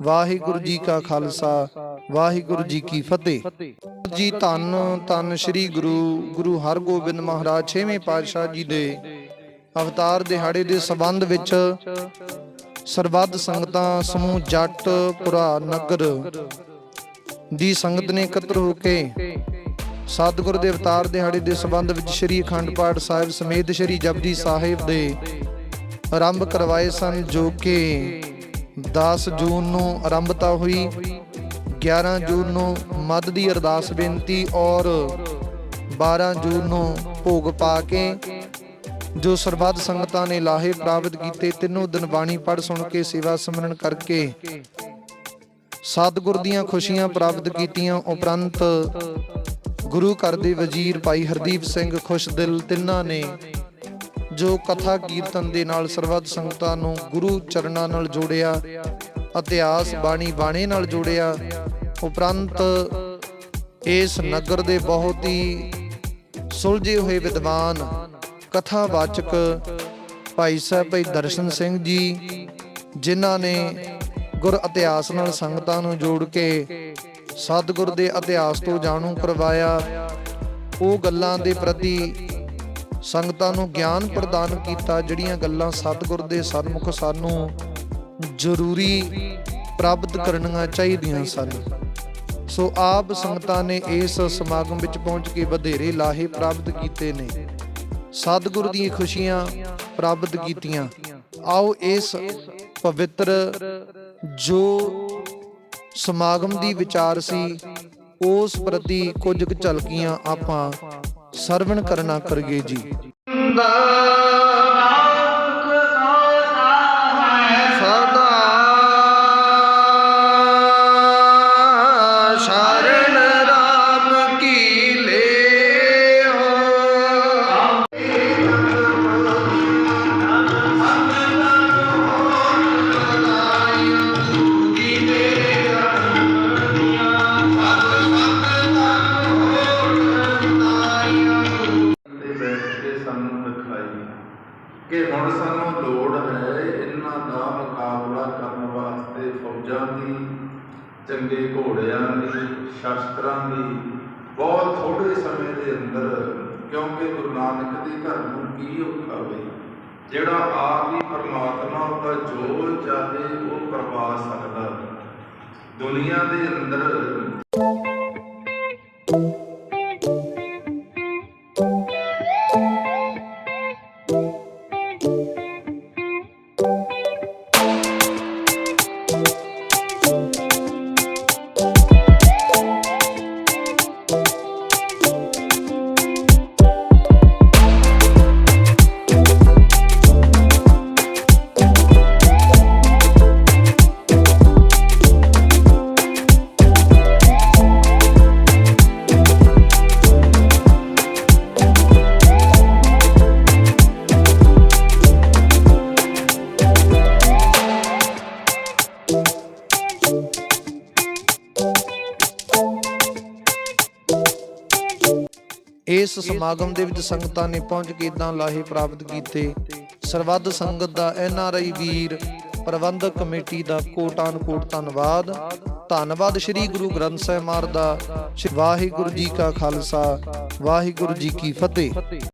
ਵਾਹਿਗੁਰੂ ਜੀ ਕਾ ਖਾਲਸਾ, ਵਾਹਿਗੁਰੂ ਜੀ ਕੀ ਫਤਿਹ। ਜੀ ਧੰਨ ਧੰਨ ਸ੍ਰੀ ਗੁਰੂ ਗੁਰੂ ਹਰਗੋਬਿੰਦ ਮਹਾਰਾਜ ਛੇਵੇਂ ਪਾਤਸ਼ਾਹ ਜੀ ਦੇ ਅਵਤਾਰ ਦਿਹਾੜੇ ਦੇ ਸਬੰਧ ਵਿੱਚ ਸਰਬੱਤ ਸੰਗਤਾਂ, ਸਮੂਹ ਜੱਟ ਪੁਰਾ ਨਗਰ ਦੀ ਸੰਗਤ ਨੇ ਇਕੱਤਰ ਹੋ ਕੇ ਸਤਿਗੁਰ ਦੇ ਅਵਤਾਰ ਦਿਹਾੜੇ ਦੇ ਸੰਬੰਧ ਵਿੱਚ ਸ੍ਰੀ ਅਖੰਡ ਪਾਠ ਸਾਹਿਬ ਸਮੇਤ ਸ੍ਰੀ ਜਪਜੀ ਸਾਹਿਬ ਦੇ ਆਰੰਭ ਕਰਵਾਏ ਸਨ, ਜੋ ਕਿ 10 ਜੂਨ ਨੂੰ ਆਰੰਭਤਾ ਹੋਈ 11 ਜੂਨ ਨੂੰ ਮੱਧ ਦੀ ਅਰਦਾਸ ਬੇਨਤੀ ਔਰ 12 ਜੂਨ ਨੂੰ ਭੋਗ ਪਾ ਕੇ ਜੋ ਸਰਬੱਤ ਸੰਗਤਾਂ ਨੇ ਲਾਹੇ ਪ੍ਰਾਪਤ ਕੀਤੇ, ਤਿੰਨੋਂ ਦਿਨ ਬਾਣੀ ਪੜ ਸੁਣ ਕੇ ਸੇਵਾ ਸਿਮਰਨ ਕਰਕੇ ਸਤਿਗੁਰ ਦੀਆਂ ਖੁਸ਼ੀਆਂ ਪ੍ਰਾਪਤ ਕੀਤੀਆਂ। ਉਪਰੰਤ ਗੁਰੂ ਘਰ ਦੇ ਵਜ਼ੀਰ ਭਾਈ ਹਰਦੀਪ ਸਿੰਘ ਖੁਸ਼ ਦਿਲ ਤਿੰਨਾਂ ਨੇ ਜੋ ਕਥਾ ਕੀਰਤਨ ਦੇ ਨਾਲ ਸਰਬੱਤ ਸੰਗਤਾਂ ਨੂੰ ਗੁਰੂ ਚਰਨਾਂ ਨਾਲ ਜੋੜਿਆ, ਇਤਿਹਾਸ ਬਾਣੀ ਬਾਣੇ ਨਾਲ ਜੋੜਿਆ, ਉਪਰੰਤ ਇਸ ਨਗਰ ਦੇ ਬਹੁਤ ਹੀ ਸੁਲਝੇ ਹੋਏ ਵਿਦਵਾਨ, ਕਥਾਵਾਚਕ ਭਾਈ ਸਾਹਿਬ ਭਾਈ ਦਰਸ਼ਨ ਸਿੰਘ ਜੀ, ਜਿਨ੍ਹਾਂ ਨੇ ਗੁਰ ਇਤਿਹਾਸ ਨਾਲ ਸੰਗਤਾਂ ਨੂੰ ਜੋੜ ਕੇ ਸਤਿਗੁਰ ਦੇ ਇਤਿਹਾਸ ਤੋਂ ਜਾਣੂ ਕਰਵਾਇਆ, ਉਹ ਗੱਲਾਂ ਦੇ ਪ੍ਰਤੀ ਸੰਗਤਾਂ ਨੂੰ ਗਿਆਨ ਪ੍ਰਦਾਨ ਕੀਤਾ, ਜਿਹੜੀਆਂ ਗੱਲਾਂ ਸਤਿਗੁਰ ਦੇ ਸਨਮੁਖ ਸਾਨੂੰ ਜ਼ਰੂਰੀ ਪ੍ਰਾਪਤ ਕਰਨੀਆਂ ਚਾਹੀਦੀਆਂ ਸਨ। ਸੋ ਆਪ ਸੰਗਤਾਂ ਨੇ ਇਸ ਸਮਾਗਮ ਵਿੱਚ ਪਹੁੰਚ ਕੇ ਵਧੇਰੇ ਲਾਹੇ ਪ੍ਰਾਪਤ ਕੀਤੇ ਨੇ। ਸਤਿਗੁਰ ਦੀਆਂ ਖੁਸ਼ੀਆਂ ਪ੍ਰਾਪਤ ਕੀਤੀਆਂ। ਆਓ ਇਸ ਪਵਿੱਤਰ ਜੋ ਸਮਾਗਮ ਦੀ ਵਿਚਾਰ ਸੀ, ਉਸ ਪ੍ਰਤੀ ਕੁਝ ਕੁ ਝਲਕੀਆਂ ਆਪਾਂ ਸਰਵਣ ਕਰਨਾ ਕਰਗੇ ਜੀ। ਸਦਾ ਕਿ ਹੁਣ ਸਾਨੂੰ ਲੋੜ ਹੈ ਇਹਨਾਂ ਦਾ ਮੁਕਾਬਲਾ ਕਰਨ ਵਾਸਤੇ ਫੌਜਾਂ ਦੀ, ਚੰਗੇ ਘੋੜਿਆਂ ਦੀ, ਸ਼ਸਤਰਾਂ ਦੀ ਬਹੁਤ ਥੋੜੇ ਸਮੇਂ ਦੇ ਅੰਦਰ, ਕਿਉਂਕਿ ਗੁਰੂ ਨਾਨਕ ਦੇ ਘਰ ਨੂੰ ਕੀ ਔਖਾ ਹੋਈ ਜਿਹੜਾ ਆਪ ਹੀ ਪਰਮਾਤਮਾ ਦਾ ਜੋ ਚਾਹੇ ਉਹ ਕਰਵਾ ਸਕਦਾ। ਦੁਨੀਆ ਦੇ ਅੰਦਰ you ਇਸ ਸਮਾਗਮ ਦੇ ਵਿੱਚ ਸੰਗਤਾਂ ਨੇ ਪਹੁੰਚ ਕੇ ਇਦਾਂ ਲਾਹੇ ਪ੍ਰਾਪਤ ਕੀਤੇ। ਸਰਬੱਤ ਸੰਗਤ ਦਾ N R I Veer, Parbandhak committee ਦਾ ਕੋਟਾਨ ਕੋਟ ਧੰਨਵਾਦ। ਧੰਨਵਾਦ ਸ੍ਰੀ ਗੁਰੂ ਗ੍ਰੰਥ ਸਾਹਿਬ ਮਹਾਰਾਜ ਦਾ। ਵਾਹਿਗੁਰੂ ਜੀ ਕਾ ਖਾਲਸਾ, ਵਾਹਿਗੁਰੂ ਜੀ ਕੀ ਫਤਿਹ।